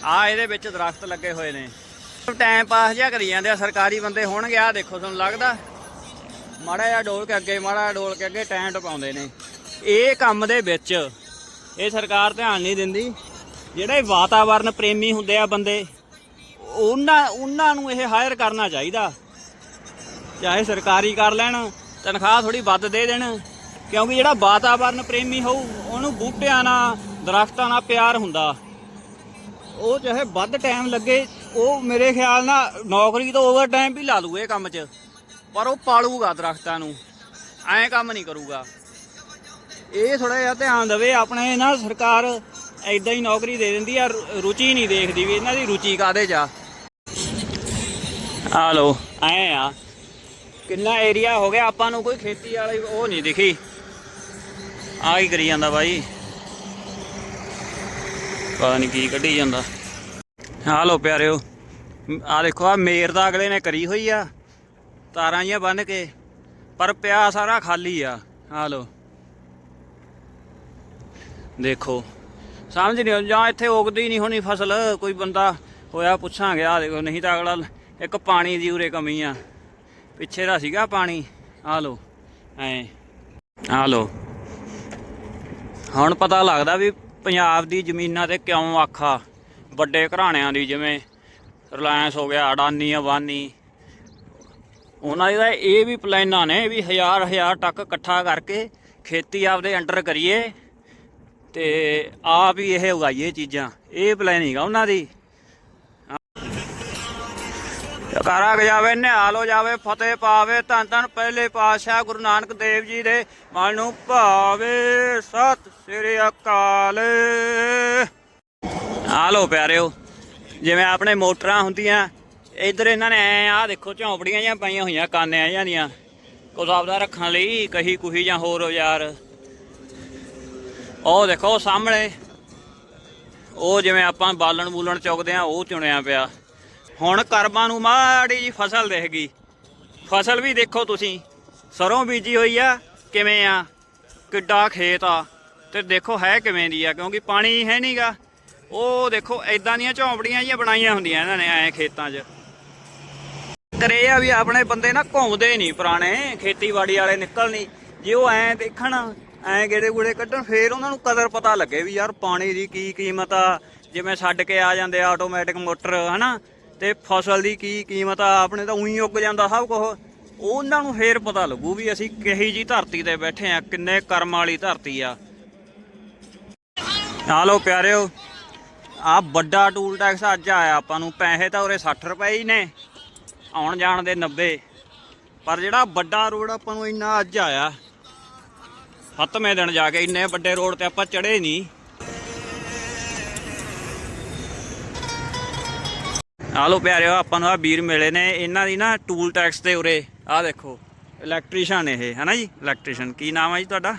ਆ ਇਹਦੇ ਵਿੱਚ ਦਰਖਤ ਲੱਗੇ ਹੋਏ ਨੇ। ਟਾਈਮ ਪਾਸ ਜਿਹਾ ਕਰੀ ਜਾਂਦੇ ਆ, ਸਰਕਾਰੀ ਬੰਦੇ ਹੋਣਗੇ ਆ ਦੇਖੋ ਤੁਹਾਨੂੰ ਲੱਗਦਾ। ਮਾੜਾ ਜਿਹਾ ਡੋਲ ਕੇ ਅੱਗੇ, ਮਾੜਾ ਜਿਹਾ ਡੋਲ ਕੇ ਅੱਗੇ ਟੈਂਟ ਪਾਉਂਦੇ ਨੇ। ਇਹ ਕੰਮ ਦੇ ਵਿੱਚ ਇਹ ਸਰਕਾਰ ਧਿਆਨ ਨਹੀਂ ਦਿੰਦੀ। ਜਿਹੜੇ ਵਾਤਾਵਰਨ ਪ੍ਰੇਮੀ ਹੁੰਦੇ ਆ ਬੰਦੇ, ਉਹਨਾਂ ਉਹਨਾਂ ਨੂੰ ਇਹ ਹਾਇਰ ਕਰਨਾ ਚਾਹੀਦਾ। ਚਾਹੇ ਸਰਕਾਰੀ ਕਰ ਲੈਣ, ਤਨਖਾਹ ਥੋੜੀ ਵੱਧ ਦੇ ਦੇਣ। ਕਿਉਂਕਿ ਜਿਹੜਾ ਵਾਤਾਵਰਨ ਪ੍ਰੇਮੀ ਹੋਊ, ਉਹਨੂੰ ਬੂਟਿਆਂ ਨਾਲ ਦਰਖਤਾਂ ਨਾਲ ਪਿਆਰ ਹੁੰਦਾ। ਉਹ ਚਾਹੇ ਵੱਧ ਟਾਈਮ ਲੱਗੇ, ਉਹ ਮੇਰੇ ਖਿਆਲ ਨਾਲ ਨੌਕਰੀ ਤੋਂ ਓਵਰ ਟਾਈਮ ਵੀ ਲਾ ਲੂ ਕੰਮ 'ਚ। ਪਰ ਉਹ ਪਾਲੂਗਾ ਦਰਖਤਾਂ ਨੂੰ। ਐਂ ਕੰਮ ਨਹੀਂ ਕਰੂਗਾ। ਇਹ ਥੋੜਾ ਜਿਹਾ ਧਿਆਨ ਦੇਵੇ, ਆਪਣੇ ਨਾ ਸਰਕਾਰ ਐਦਾਂ ਹੀ ਨੌਕਰੀ ਦੇ ਦਿੰਦੀ ਆ ਰੁਚੀ ਨਹੀਂ ਦੇਖਦੀ ਵੀ ਇਹਨਾਂ ਦੀ ਰੁਚੀ ਕਾਦੇ 'ਚ ਆ। ਆ ਲੋ ਐ ਆ। ਕਿੰਨਾ ਏਰੀਆ ਹੋ ਗਿਆ, ਆਪਾਂ ਨੂੰ ਕੋਈ ਖੇਤੀ ਵਾਲੀ ਉਹ ਨਹੀਂ ਦਿਖੀ। ਆ ਹੀ ਕਰੀ ਜਾਂਦਾ ਬਾਈ? ਪਤਾ ਨਹੀਂ ਕੀ ਕੱਢੀ ਜਾਂਦਾ। ਹਾਂ ਲੋ ਪਿਆਰਿਓ ਆ ਦੇਖੋ ਆ ਮੇਰ ਦਾ ਅਗਲੇ ਨੇ ਕਰੀ ਹੋਈ ਆ, ਤਾਰਾਂ ਜੀਆਂ ਬੰਨ ਕੇ, ਪਰ ਪਿਆ ਸਾਰਾ ਖਾਲੀ ਆ ਆ ਲੋ ਦੇਖੋ, ਸਮਝ ਨਹੀਂ ਜਾਂ ਇੱਥੇ ਉਗਦੀ ਨਹੀਂ ਹੋਣੀ ਫਸਲ, ਕੋਈ ਬੰਦਾ ਹੋਇਆ ਪੁੱਛਾਂਗੇ ਆ ਦੇਖੋ, ਨਹੀਂ ਤਾਂ ਅਗਲਾ ਇੱਕ ਪਾਣੀ ਦੀ ਉਰੇ ਕਮੀ ਆ, ਪਿੱਛੇ ਦਾ ਸੀਗਾ ਪਾਣੀ ਆ ਲੋ ਐ ਆ ਲੋ ਹੁਣ ਪਤਾ ਲੱਗਦਾ ਵੀ ਪੰਜਾਬ ਦੀ ਜ਼ਮੀਨਾਂ ਤੇ ਕਿਉਂ ਆਖਾ? ਵੱਡੇ ਘਰਾਣਿਆਂ ਦੀ ਜਿਵੇਂ ਰਿਲਾਇੰਸ ਹੋ ਗਿਆ, ਅਡਾਨੀ ਅਬਾਨੀ ਉਹਨਾਂ ਦਾ ਇਹ ਵੀ ਪਲਾਨਾਂ ਨੇ ਵੀ ਹਜ਼ਾਰ ਹਜ਼ਾਰ ਟੱਕ ਇਕੱਠਾ ਕਰਕੇ ਖੇਤੀ ਆਪਦੇ ਅੰਡਰ ਕਰੀਏ ਤੇ ਆਪ ਹੀ ਇਹ ਉਗਾਈਏ ਚੀਜ਼ਾਂ। ਇਹ ਪਲੈਨਿੰਗ ਆ ਉਹਨਾਂ ਦੀ। ਜਕਾਰਾ ਗਜਾਵੇ ਨਿਹਾਲ ਹੋ ਜਾਵੇ, ਫਤਿਹ ਪਾਵੇ, ਧੰਨ ਧੰਨ ਪਹਿਲੇ ਪਾਤਸ਼ਾਹ ਗੁਰੂ ਨਾਨਕ ਦੇਵ ਜੀ ਦੇ ਮਨ ਨੂੰ ਭਾਵੇ। ਸਤਿ ਸ੍ਰੀ ਅਕਾਲ। ਆ ਲੋ ਪਿਆਰਿਓ, ਜਿਵੇਂ ਆਪਣੇ ਮੋਟਰਾਂ ਹੁੰਦੀਆਂ, ਇਧਰ ਇਹਨਾਂ ਨੇ ਐ ਆ ਦੇਖੋ ਝੌਂਪੜੀਆਂ ਜਾਂ ਪਾਈਆਂ ਹੋਈਆਂ, ਕਾਨਿਆਂ ਜਾਂ ਦੀਆਂ। ਕੁਝ ਆਪਦਾ ਰੱਖਣ ਲਈ, ਕਹੀ ਕੁਹੀ ਜਾਂ ਹੋਰ ਯਾਰ ਉਹ ਦੇਖੋ ਉਹ ਸਾਹਮਣੇ, ਉਹ ਜਿਵੇਂ ਆਪਾਂ ਬਾਲਣ ਬੂਲਣ ਚੁੱਕਦੇ ਆ ਉਹ ਚੁਣਿਆ ਪਿਆ। ਹੁਣ ਕਰਮਾਂ ਨੂੰ ਮਾੜੀ ਜੀ ਫਸਲ ਦਿਖ ਗਈ। ਫਸਲ ਵੀ ਦੇਖੋ ਤੁਸੀਂ, ਸਰੋਂ ਬੀਜੀ ਹੋਈ ਆ, ਕਿਵੇਂ ਆ? ਕਿੱਡਾ ਖੇਤ ਆ। ਤੇ ਦੇਖੋ ਹੈ ਕਿਵੇਂ ਦੀ ਆ, ਕਿਉਂਕਿ ਪਾਣੀ ਹੈ ਨਹੀਂਗਾ ਉਹ ਦੇਖੋ ਐਦਾਂ ਦੀਆਂ ਝੌਂਪੜੀਆਂ ਜਿਹੀਆਂ ਬਣਾਈਆਂ ਹੁੰਦੀਆਂ ਇਹਨਾਂ ਨੇ ਐ ਖੇਤਾਂ 'ਚ। ਕਰੇ ਆ ਵੀ ਆਪਣੇ ਬੰਦੇ ਨਾ ਘੁੰਮਦੇ ਨਹੀਂ ਪੁਰਾਣੇ, ਖੇਤੀਬਾੜੀ ਵਾਲੇ ਨਿਕਲ ਨਹੀਂ। ਜੇ ਉਹ ਐ ਦੇਖਣ, ਐ ਗੇੜੇ ਗੂੜੇ ਕੱਢਣ, ਫੇਰ ਉਹਨਾਂ ਨੂੰ ਕਦਰ ਪਤਾ ਲੱਗੇ ਵੀ ਯਾਰ ਪਾਣੀ ਦੀ ਕੀ ਕੀਮਤ ਆ। ਜਿਵੇਂ ਛੱਡ ਕੇ ਆ ਜਾਂਦੇ ਆ ਆਟੋਮੈਟਿਕ ਮੋਟਰ, ਹਨਾ? ਤੇ ਫਸਲ ਦੀ ਕੀ ਕੀਮਤ ਆ, ਆਪਣੇ ਤਾਂ ਉਹੀ ਉੱਗ ਜਾਂਦਾ ਸਭ ਕੁਝ ਉਹਨਾਂ ਨੂੰ ਫੇਰ ਪਤਾ ਲੱਗੂ ਵੀ ਅਸੀਂ ਕਿਹੀ ਜੀ ਧਰਤੀ ਤੇ ਬੈਠੇ ਆ, ਕਿੰਨੇ ਕਰਮ ਵਾਲੀ ਧਰਤੀ ਆ। ਆ ਲੋ ਪਿਆਰਿਓ ਆ ਵੱਡਾ ਟੂਲ ਟੈਕਸ ਅੱਜ ਆਇਆ ਆਪਾਂ ਨੂੰ, ਪੈਸੇ ਤਾਂ ਉਰੇ 60 ਰੁਪਏ ਹੀ ਨੇ, ਆਉਣ ਜਾਣ ਦੇ 90 ਪਰ ਜਿਹੜਾ ਵੱਡਾ ਰੋਡ ਆਪਾਂ ਨੂੰ ਇੰਨਾ ਅੱਜ ਆਇਆ, ਸੱਤਵੇਂ ਦਿਨ ਜਾ ਕੇ ਇੰਨੇ ਵੱਡੇ ਰੋਡ ਤੇ ਆਪਾਂ ਚੜੇ ਨਹੀਂ। ਆ ਲੋ ਪਿਆਰਿਓ ਆਪਾਂ ਨੂੰ ਆ ਵੀਰ ਮਿਲੇ ਨੇ ਇਹਨਾਂ ਦੀ ਨਾ ਟੂਲ ਟੈਕਸ ਤੇ ਉਰੇ ਆ ਦੇਖੋ ਇਲੈਕਟ੍ਰੀਸ਼ੀਅਨ ਇਹ ਹੈ ਨਾ ਜੀ ਇਲੈਕਟ੍ਰੀਸ਼ੀਅਨ ਕੀ ਨਾਮ ਹੈ ਜੀ ਤੁਹਾਡਾ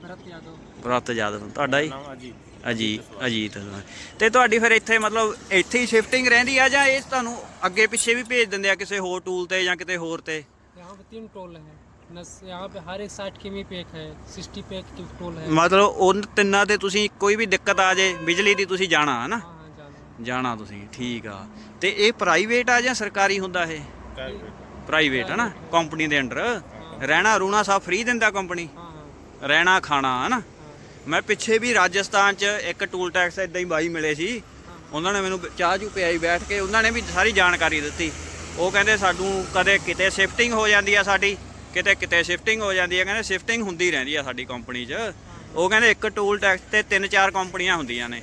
भरत यादव ਭਰਤ ਯਾਦਵ ਤੁਹਾਡਾ ਜੀ नाम अजीत ਅਜੀਤ ਅਜੀਤ ਤੇ ਤੁਹਾਡੀ ਫਿਰ ਇੱਥੇ ਮਤਲਬ ਇੱਥੇ ਹੀ ਸ਼ਿਫਟਿੰਗ ਰਹਿੰਦੀ ਆ ਜਾਂ ਇਹ ਤੁਹਾਨੂੰ ਅੱਗੇ ਪਿੱਛੇ ਵੀ ਭੇਜ ਦਿੰਦੇ ਆ ਕਿਸੇ ਹੋਰ ਟੂਲ ਤੇ ਜਾਂ ਕਿਤੇ ਹੋਰ ਤੇ यहाँ पे तीन टोल है नस यहाँ पे हर एक साठ किमी पे एक है सिक्सटी पे एक टोल है ਮਤਲਬ ਉਹ ਤਿੰਨਾਂ ਤੇ ਤੁਸੀਂ ਕੋਈ ਵੀ ਦਿੱਕਤ ਆ ਜੇ ਬਿਜਲੀ ਦੀ ਤੁਸੀਂ ਜਾਣਾ ਹੈ ਨਾ हाँ हाँ जाना ਜਾਣਾ ਤੁਸੀਂ ਠੀਕ ਆ। ਤੇ ਇਹ ਪ੍ਰਾਈਵੇਟ ਆ ਜਾਂ ਸਰਕਾਰੀ ਹੁੰਦਾ ਇਹ? ਪ੍ਰਾਈਵੇਟ ਹੈ ਨਾ ਕੰਪਨੀ ਦੇ ਅੰਡਰ ਰਹਿਣਾ ਰੂਣਾ ਸਭ ਫ੍ਰੀ ਦਿੰਦਾ ਕੰਪਨੀ ਰਹਿਣਾ ਖਾਣਾ ਹੈ। ਨਾ ਮੈਂ ਪਿੱਛੇ ਵੀ ਰਾਜਸਥਾਨ 'ਚ ਇੱਕ ਟੂਲ ਟੈਕਸ ਇਦਾਂ ਹੀ ਬਾਈ ਮਿਲੇ ਸੀ। ਉਹਨਾਂ ਨੇ ਮੈਨੂੰ ਚਾਹ ਚੂ ਪਿਆਈ ਬੈਠ ਕੇ ਉਹਨਾਂ ਨੇ ਵੀ ਸਾਰੀ ਜਾਣਕਾਰੀ ਦਿੱਤੀ। ਉਹ ਕਹਿੰਦੇ ਸਾਨੂੰ ਕਦੇ ਕਿਤੇ ਸ਼ਿਫਟਿੰਗ ਹੋ ਜਾਂਦੀ ਆ ਸਾਡੀ ਕਿਤੇ ਕਿਤੇ ਸ਼ਿਫਟਿੰਗ ਹੋ ਜਾਂਦੀ ਆ। ਕਹਿੰਦੇ ਸ਼ਿਫਟਿੰਗ ਹੁੰਦੀ ਰਹਿੰਦੀ ਆ ਸਾਡੀ ਕੰਪਨੀ 'ਚ। ਉਹ ਕਹਿੰਦੇ ਇੱਕ ਟੂਲ ਟੈਕਸ ਤੇ ਤਿੰਨ ਚਾਰ ਕੰਪਨੀਆਂ ਹੁੰਦੀਆਂ ਨੇ।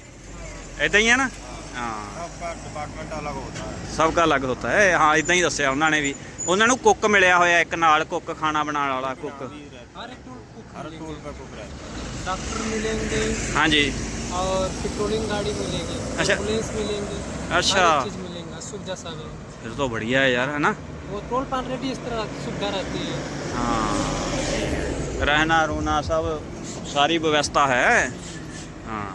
ਇਦਾਂ ਹੀ ਆ ਨਾ? ਹਾਂ सबका डिपार्टमेंट अलग होता है ਸਭ ਦਾ ਅਲੱਗ ਹੁੰਦਾ ਹੈ ਹਾਂ ਇਦਾਂ ਹੀ ਦੱਸਿਆ ਉਹਨਾਂ ਨੇ ਵੀ ਉਹਨਾਂ ਨੂੰ ਕੁੱਕ ਮਿਲਿਆ ਹੋਇਆ ਇੱਕ ਨਾਲ ਕੁੱਕ ਖਾਣਾ ਬਣਾਉਣ ਵਾਲਾ ਕੁੱਕ हर एक टोल कुक हर मिलेंगे टूल पे कुक रहता है डॉक्टर मिलेंगे ਹਾਂਜੀ और पेट्रोलिंग गाड़ी मिलेगी अच्छा। एम्बुलेंस मिलेंगे अच्छा। हर एक चीज़ मिलेंगे सुविधा सब है ਫਿਰ ਤਾਂ बढ़िया है यार है ना वो टोल पार रेडी इस तरह सुविधा रहती है हाँ रहना रोना सब सारी व्यवस्था है हाँ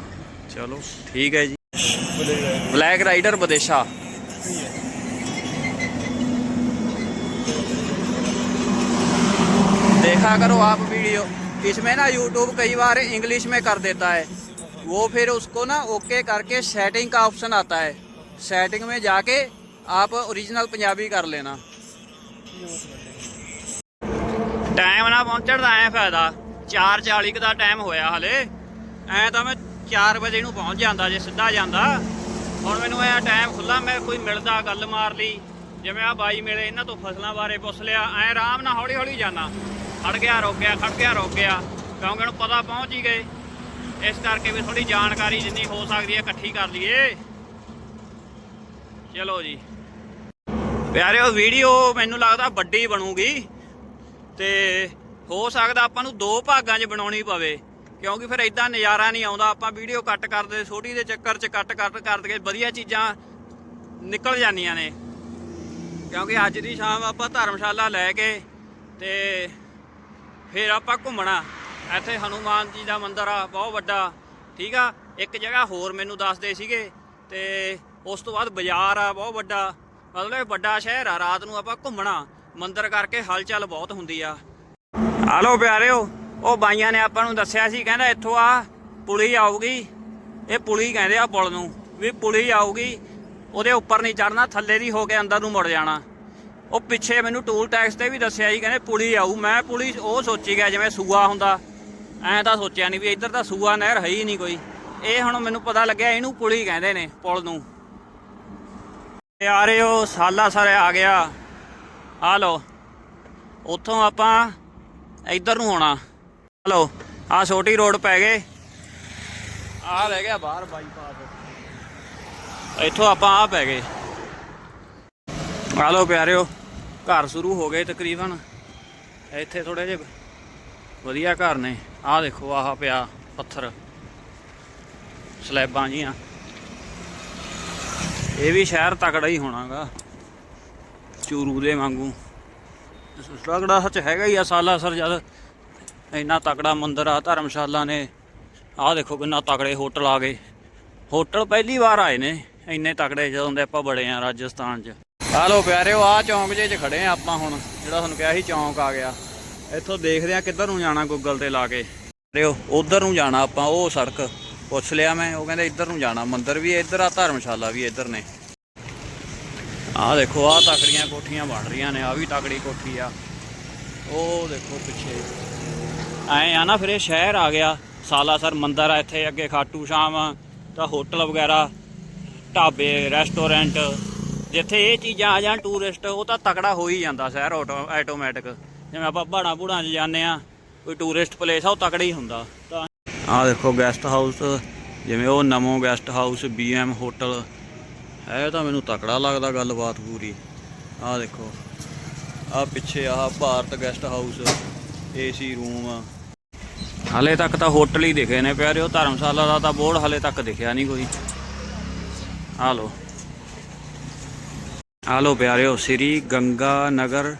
चलो ठीक है जी ब्लैक राइडर बदेशा देखा करो आप वीडियो इसमें ना यूट्यूब कई बार इंग्लिश में कर देता है वो फिर उसको ना ओके करके सेटिंग का ऑप्शन आता है सेटिंग में जाके आप ओरिजिनल पंजाबी कर लेना ਟਾਈਮ ਨਾਲ ਪਹੁੰਚਣ ਦਾ ਐ ਫਾਇਦਾ 4:40 ਕੁ ਦਾ ਟਾਈਮ ਹੋਇਆ ਹਲੇ ਐ ਤਾਂ ਮੈਂ 4 ਵਜੇ ਨੂੰ ਪਹੁੰਚ ਜਾਂਦਾ ਜੇ ਸਿੱਧਾ ਜਾਂਦਾ। ਹੁਣ ਮੈਨੂੰ ਐ ਟਾਈਮ ਖੁੱਲਾ ਮੈਂ ਕੋਈ ਮਿਲਦਾ ਗੱਲ ਮਾਰ ਲਈ। ਜਿਵੇਂ ਆ ਬਾਈ ਮਿਲੇ ਇਹਨਾਂ ਤੋਂ ਫਸਲਾਂ ਬਾਰੇ ਪੁੱਛ ਲਿਆ, ਐ ਆਰਾਮ ਨਾਲ ਹੌਲੀ ਹੌਲੀ ਜਾਣਾ ਖੜ ਗਿਆ, ਰੁਕ ਗਿਆ, ਖੜ ਗਿਆ, ਰੁਕ ਗਿਆ। ਕਿਉਂਕਿ ਇਹਨੂੰ ਪਤਾ ਪਹੁੰਚ ਹੀ ਗਏ। ਇਸ ਕਰਕੇ ਵੀ ਥੋੜੀ ਜਾਣਕਾਰੀ ਜਿੰਨੀ ਹੋ ਸਕਦੀ ਹੈ ਇਕੱਠੀ ਕਰ ਲਈਏ। ਚਲੋ ਜੀ। ਪਿਆਰਿਓ ਵੀਡੀਓ ਮੈਨੂੰ ਲੱਗਦਾ ਵੱਡੀ ਬਣੂਗੀ। ਤੇ ਹੋ ਸਕਦਾ ਆਪਾਂ ਨੂੰ ਦੋ ਭਾਗਾਂ 'ਚ ਬਣਾਉਣੀ ਪਵੇ। ਕਿਉਂਕਿ ਫਿਰ ਇਦਾਂ ਨਜ਼ਾਰਾ ਨਹੀਂ ਆਉਂਦਾ, ਆਪਾਂ ਵੀਡੀਓ ਕੱਟ ਕਰਦੇ, ਛੋਟੀ ਦੇ ਚੱਕਰ 'ਚ ਕੱਟ ਕੱਟ ਕਰਦੇ ਵਧੀਆ ਚੀਜ਼ਾਂ ਨਿਕਲ ਜਾਂਦੀਆਂ ਨੇ। ਕਿਉਂਕਿ ਅੱਜ ਦੀ ਸ਼ਾਮ ਆਪਾਂ ਧਰਮਸ਼ਾਲਾ ਲੈ ਕੇ ਤੇ ਫਿਰ ਆਪਾਂ ਘੁੰਮਣਾ। ਇੱਥੇ ਹਨੂਮਾਨ ਜੀ ਦਾ ਮੰਦਿਰ ਆ, ਬਹੁਤ ਵੱਡਾ, ਠੀਕ ਆ? ਇੱਕ ਜਗ੍ਹਾ ਹੋਰ ਮੈਨੂੰ ਦੱਸਦੇ ਸੀਗੇ ਤੇ ਉਸ ਤੋਂ ਬਾਅਦ ਬਾਜ਼ਾਰ ਆ, ਬਹੁਤ ਵੱਡਾ। ਮਤਲਬ ਵੱਡਾ ਸ਼ਹਿਰ ਆ, ਰਾਤ ਨੂੰ ਆਪਾਂ ਘੁੰਮਣਾ। ਮੰਦਿਰ ਕਰਕੇ ਹਲਚਲ ਬਹੁਤ ਹੁੰਦੀ ਆ। ਹਾਲੋ ਪਿਆਰਿਓ ਉਹ ਬਾਈਆਂ ਨੇ ਆਪਾਂ ਨੂੰ ਦੱਸਿਆ ਸੀ, ਕਹਿੰਦਾ ਇੱਥੋਂ ਆ, ਪੁਲੀ ਆਊਗੀ। ਇਹ ਪੁਲੀ ਕਹਿੰਦੇ ਆ ਪੁਲ ਨੂੰ, ਵੀ ਪੁਲੀ ਆਊਗੀ, ਉਹਦੇ ਉੱਪਰ ਨਹੀਂ ਚੜਨਾ ਥੱਲੇ ਦੀ ਹੋ ਕੇ ਅੰਦਰ ਨੂੰ ਮੁੜ ਜਾਣਾ। ਉਹ ਪਿੱਛੇ ਮੈਨੂੰ ਟੂਲ ਟੈਕਸ ਤੇ ਵੀ ਦੱਸਿਆ ਸੀ, ਕਹਿੰਦੇ ਪੁਲੀ ਆਊ। ਮੈਂ ਪੁਲੀ, ਉਹ ਸੋਚੀ ਗਿਆ, ਜਿਵੇਂ ਸੂਆ ਹੁੰਦਾ, ਐਂ ਤਾਂ ਸੋਚਿਆ ਨਹੀਂ ਵੀ ਇੱਧਰ ਤਾਂ ਸੂਆ ਨਹਿਰ ਹੈ ਹੀ ਨਹੀਂ ਕੋਈ। ਇਹ ਹੁਣ ਮੈਨੂੰ ਪਤਾ ਲੱਗਿਆ, ਇਹਨੂੰ ਪੁਲੀ ਕਹਿੰਦੇ ਨੇ, ਪੁਲ ਨੂੰ। ਯਾਰੇ ਉਹ ਸਾਲਾ ਸਾਰੇ ਆ ਗਿਆ। ਆ ਲੋ ਉੱਥੋਂ ਆਪਾਂ ਇੱਧਰ ਨੂੰ ਆਉਣਾ। ਹਲੋ ਆ ਛੋਟੀ ਰੋਡ ਪੈ ਗਏ। ਆ ਰਹਿ ਗਿਆ ਬਾਹਰ ਬਾਈਪਾਸ ਇੱਥੋਂ ਆਪਾਂ ਆ ਪੈ ਗਏ। ਆ ਲੋ ਪਿਆਰਿਓ ਘਰ ਸ਼ੁਰੂ ਹੋ ਗਏ ਤਕਰੀਬਨ। ਇੱਥੇ ਥੋੜੇ ਜਿਹੇ ਵਧੀਆ ਘਰ ਨੇ। ਆਹ ਦੇਖੋ ਆਹ ਪਿਆ ਪੱਥਰ। ਸਲੈਬਾਂ ਜੀਆਂ। ਇਹ ਵੀ ਸ਼ਹਿਰ ਤਕੜਾ ਹੀ ਹੋਣਾਗਾ ਚੂਰੂ ਦੇ ਵਾਂਗੂ। ਤਗੜਾ ਸੱਚ ਹੈਗਾ ਹੀ ਆ ਸਾਲਾ ਸਰ ਜਦ ਇੰਨਾ ਤਕੜਾ ਮੰਦਿਰ ਆ, ਧਰਮਸ਼ਾਲਾ ਨੇ। ਆਹ ਦੇਖੋ ਕਿੰਨਾ ਤਕੜੇ ਹੋਟਲ ਆ ਗਏ। ਹੋਟਲ ਪਹਿਲੀ ਵਾਰ ਆਏ ਨੇ, ਇੰਨੇ ਤਕੜੇ ਜਦੋਂ ਦੇ ਆਪਾਂ ਬੜੇ ਆ ਰਾਜਸਥਾਨ 'ਚ। ਆ ਪਿਆਰਿਓ ਆ ਚੌਂਕ ਜੇ 'ਚ ਖੜੇ ਆ ਆਪਾਂ ਹੁਣ, ਜਿਹੜਾ ਤੁਹਾਨੂੰ ਕਿਹਾ ਸੀ ਚੌਂਕ ਆ ਗਿਆ। ਇੱਥੋਂ ਦੇਖਦੇ ਆ ਕਿੱਧਰ ਨੂੰ ਜਾਣਾ ਗੂਗਲ ਤੇ ਲਾ ਕੇ। ਰਿਓ ਉਧਰ ਨੂੰ ਜਾਣਾ ਆਪਾਂ, ਉਹ ਸੜਕ। ਪੁੱਛ ਲਿਆ ਮੈਂ, ਉਹ ਕਹਿੰਦੇ ਇੱਧਰ ਨੂੰ ਜਾਣਾ, ਮੰਦਿਰ ਵੀ ਇੱਧਰ ਆ, ਧਰਮਸ਼ਾਲਾ ਵੀ ਇੱਧਰ ਨੇ। ਆਹ ਦੇਖੋ, ਆਹ ਤਕੜੀਆਂ ਕੋਠੀਆਂ ਬਣ ਰਹੀਆਂ ਨੇ ਆ ਵੀ ਤਕੜੀ ਕੋਠੀ ਆ। ਉਹ ਦੇਖੋ ਪਿੱਛੇ। ਐ ਆ ਨਾ ਫਿਰ ਇਹ ਸ਼ਹਿਰ ਆ ਗਿਆ। ਸਾਲਾਸਰ ਮੰਦਰ ਆ ਇੱਥੇ, ਅੱਗੇ ਖਾਟੂ ਸ਼ਾਮ, ਤਾਂ ਹੋਟਲ ਵਗੈਰਾ, ਢਾਬੇ ਰੈਸਟੋਰੈਂਟ ਜਿੱਥੇ ਇਹ ਚੀਜ਼ਾਂ ਆ ਜਾਣ ਟੂਰਿਸਟ ਉਹ ਤਾਂ ਤਕੜਾ ਹੋ ਹੀ ਜਾਂਦਾ ਸ਼ਹਿਰ ਆਟੋ ਆਟੋਮੈਟਿਕ ਜਿਵੇਂ ਆਪਾਂ ਬਾਣਾ ਬੂੜਾਂ 'ਚ ਜਾਂਦੇ ਆ, ਕੋਈ ਟੂਰਿਸਟ ਪਲੇਸ ਆ, ਉਹ ਤਕੜਾ ਹੀ ਹੁੰਦਾ। ਤਾਂ ਆਹ ਦੇਖੋ ਗੈਸਟ ਹਾਊਸ ਜਿਵੇਂ ਉਹ Namo guest house B M hotel ਹੈ ਤਾਂ ਮੈਨੂੰ ਤਕੜਾ ਲੱਗਦਾ ਗੱਲਬਾਤ ਪੂਰੀ। ਆਹ ਦੇਖੋ, ਆਹ ਪਿੱਛੇ ਆਹ Bharat guest house AC room ਹਲੇ ਤੱਕ ਤਾਂ ਹੋਟਲ ਹੀ ਦਿਖੇ ਨੇ ਪਿਆਰਿਓ, ਧਰਮਸ਼ਾਲਾ ਦਾ ਤਾਂ ਬੋਰਡ ਹਲੇ ਤੱਕ ਦਿਖਿਆ ਨਹੀਂ ਕੋਈ। ਆ ਲੋ ਆ ਲੋ ਪਿਆਰਿਓ, ਸ੍ਰੀ ਗੰਗਾ ਨਗਰ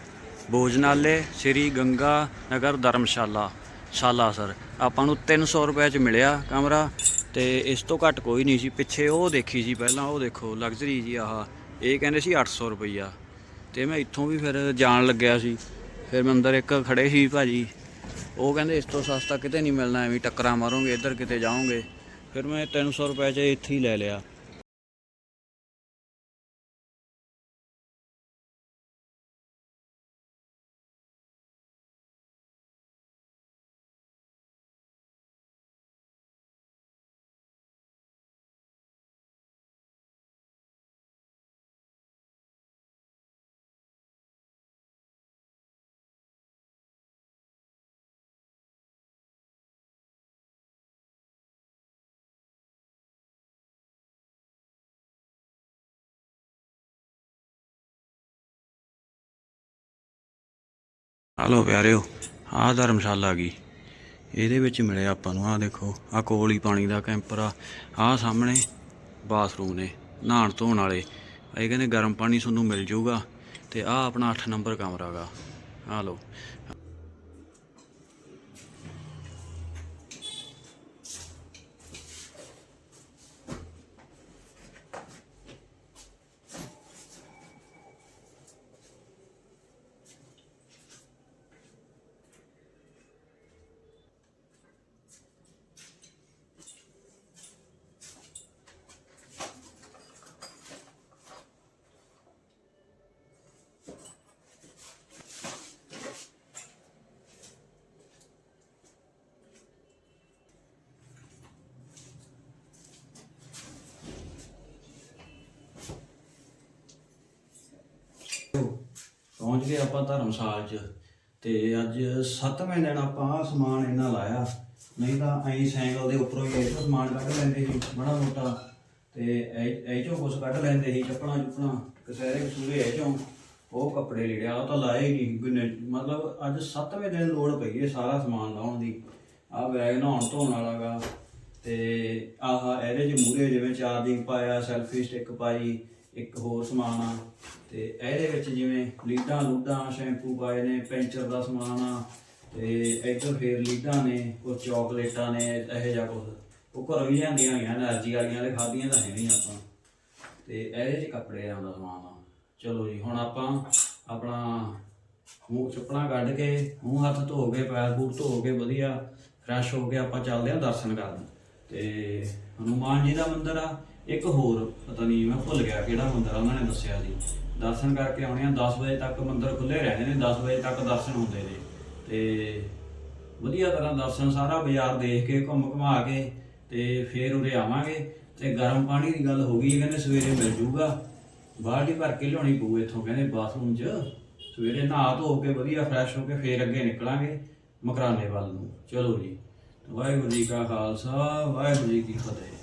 ਭੋਜਨਾਲੇ, ਸ੍ਰੀ ਗੰਗਾ ਨਗਰ ਧਰਮਸ਼ਾਲਾ ਸਾਲਾਸਰ ਆਪਾਂ ਨੂੰ 300 ਰੁਪਏ ਚ ਮਿਲਿਆ ਕਮਰਾ ਤੇ ਇਸ ਤੋਂ ਘੱਟ ਕੋਈ ਨਹੀਂ ਸੀ। ਪਿੱਛੇ ਉਹ ਦੇਖੀ ਸੀ ਪਹਿਲਾਂ, ਉਹ ਦੇਖੋ, ਲਗਜ਼ਰੀ ਜੀ ਆਹ, ਇਹ ਕਹਿੰਦੇ ਸੀ 800 ਰੁਪਈਆ। ਤੇ ਮੈਂ ਇੱਥੋਂ ਵੀ ਫਿਰ ਜਾਣ ਲੱਗਿਆ ਸੀ। ਫਿਰ ਮੈਂ ਅੰਦਰ ਇੱਕ ਖੜੇ ਸੀ ਭਾਜੀ ਉਹ ਕਹਿੰਦੇ ਇਸ ਤੋਂ ਸਸਤਾ ਕਿਤੇ ਨਹੀਂ ਮਿਲਣਾ, ਐਵੇਂ ਟੱਕਰਾਂ ਮਾਰੋਗੇ, ਇੱਧਰ ਕਿਤੇ ਜਾਓਗੇ। ਫਿਰ ਮੈਂ 300 ਰੁਪਏ 'ਚ ਇੱਥੇ ਹੀ ਲੈ ਲਿਆ। ਹਲੋ ਪਿਆਰਿਓ, ਆਹ ਧਰਮਸ਼ਾਲਾ ਆ ਗਈ ਇਹਦੇ ਵਿੱਚ ਮਿਲਿਆ ਆਪਾਂ ਨੂੰ, ਆਹ ਦੇਖੋ, ਆਹ ਕੋਲ ਹੀ ਪਾਣੀ ਦਾ ਕੈਂਪਰ ਆ। ਆਹ ਸਾਹਮਣੇ ਬਾਥਰੂਮ ਨੇ ਨਹਾਣ ਧੋਣ ਵਾਲੇ। ਇਹ ਕਹਿੰਦੇ ਗਰਮ ਪਾਣੀ ਤੁਹਾਨੂੰ ਮਿਲ ਜਾਊਗਾ ਤੇ ਆਹ ਆਪਣਾ 8 ਨੰਬਰ ਕਮਰਾ ਗਾ। ਆਹ ਲਓ। ਪਹੁੰਚ ਗਏ ਆਪਾਂ ਧਰਮਸਾਲ 'ਚ। ਤੇ ਅੱਜ 7ਵੇਂ ਦਿਨ ਆਪਾਂ ਆਹ ਸਮਾਨ ਇੰਨਾ ਲਾਇਆ। ਨਹੀਂ ਤਾਂ ਐਂ ਸਾਈਕਲ ਦੇ ਉੱਪਰੋਂ ਹੀ ਇਹ ਤੋਂ ਸਮਾਨ ਕੱਢ ਲੈਂਦੇ ਸੀ ਬੜਾ ਮੋਟਾ। ਤੇ ਇਹ ਇਹ ਚੋਂ ਕੁਛ ਕੱਢ ਲੈਂਦੇ ਸੀ, ਚੱਪਲਾਂ ਚੁੱਪਲਾਂ ਕਸਹਿਰੇ ਕਸੂਰੇ ਇਹ ਚੋਂ ਉਹ ਕੱਪੜੇ ਲੀੜਿਆ ਉਹ ਤਾਂ ਲਾਏ ਹੀ ਨਹੀਂ। ਕੋਈ ਮਤਲਬ ਅੱਜ 7ਵੇਂ ਦਿਨ ਲੋੜ ਪਈ ਹੈ ਸਾਰਾ ਸਮਾਨ ਲਾਉਣ ਦੀ। ਆਹ ਬੈਗ ਨਹਾਉਣ ਧੋਣ ਵਾਲਾ ਗਾ ਤੇ ਆਹ ਇਹਦੇ ਚ ਮੂਰੇ ਜਿਵੇਂ ਚਾਰਜਿੰਗ ਪਾਇਆ, ਸੈਲਫੀ ਸਟਿੱਕ ਪਾਈ। ਇੱਕ ਹੋਰ ਸਮਾਨ ਆ, ਤੇ ਇਹਦੇ ਵਿੱਚ ਜਿਵੇਂ ਲੀਡਾਂ ਲੂਡਾਂ, ਸ਼ੈਂਪੂ ਪਾਏ ਨੇ, ਪੈਂਚਰ ਦਾ ਸਮਾਨ ਆ, ਤੇ ਇੱਧਰ ਫੇਰ ਲੀਡਾਂ ਨੇ ਕੁਝ ਚਾਕਲੇਟਾਂ ਨੇ, ਇਹੋ ਜਿਹਾ ਕੁਝ ਉਹ ਘਰੋਂ ਵੀ ਲਿਆਂਦੀਆਂ ਹੋਈਆਂ ਐਨਰਜੀ ਵਾਲੀਆਂ ਦੇ ਖਾਦੀਆਂ ਤਾਂ ਹੈ ਨਹੀਂ ਆਪਾਂ। ਤੇ ਇਹਦੇ 'ਚ ਕੱਪੜੇ ਆਉਂਦਾ ਸਮਾਨ ਆ। ਚਲੋ ਜੀ, ਹੁਣ ਆਪਾਂ ਆਪਣਾ ਮੂੰਹ ਚੁੱਪਣਾ ਕੱਢ ਕੇ, ਮੂੰਹ ਹੱਥ ਧੋ ਕੇ, ਪੈਰ ਪੂਰ ਧੋ ਕੇ, ਵਧੀਆ ਫਰੈਸ਼ ਹੋ ਕੇ ਆਪਾਂ ਚੱਲਦੇ ਆ ਦਰਸ਼ਨ ਕਰਨ। ਤੇ ਹਨੂਮਾਨ ਜੀ ਦਾ ਮੰਦਰ ਆ ਇੱਕ ਹੋਰ, ਪਤਾ ਨਹੀਂ, ਮੈਂ ਭੁੱਲ ਗਿਆ ਕਿਹੜਾ ਮੰਦਿਰ ਆ, ਉਹਨਾਂ ਨੇ ਦੱਸਿਆ ਜੀ ਦਰਸ਼ਨ ਕਰਕੇ ਆਉਣੇ ਆ 10 ਵਜੇ ਤੱਕ ਮੰਦਿਰ ਖੁੱਲੇ ਰਹਿੰਦੇ ਨੇ 10 ਵਜੇ ਤੱਕ ਦਰਸ਼ਨ ਹੁੰਦੇ ਨੇ। ਤੇ ਵਧੀਆ ਤਰ੍ਹਾਂ ਦਰਸ਼ਨ ਸਾਰਾ ਬਾਜ਼ਾਰ ਦੇਖ ਕੇ, ਘੁੰਮ ਘੁਮਾ ਕੇ, ਤੇ ਫੇਰ ਉਰੇ ਆਵਾਂਗੇ। ਤੇ ਗਰਮ ਪਾਣੀ ਦੀ ਗੱਲ ਹੋ ਗਈ ਕਹਿੰਦੇ ਸਵੇਰੇ ਮਿਲ ਜੂਗਾ। ਬਾਲਟੀ ਭਰ ਕੇ ਲਿਆਉਣੀ ਪਊ ਇੱਥੋਂ, ਕਹਿੰਦੇ ਬਾਥਰੂਮ 'ਚ। ਸਵੇਰੇ ਨਹਾ ਧੋ ਕੇ ਵਧੀਆ ਫਰੈਸ਼ ਹੋ ਕੇ ਫੇਰ ਅੱਗੇ ਨਿਕਲਾਂਗੇ, ਮਕਰਾਨੇ ਵੱਲ ਨੂੰ। ਚਲੋ ਜੀ, ਵਾਹਿਗੁਰੂ ਜੀ ਕਾ ਖਾਲਸਾ, ਵਾਹਿਗੁਰੂ ਜੀ ਕੀ ਫਤਿਹ।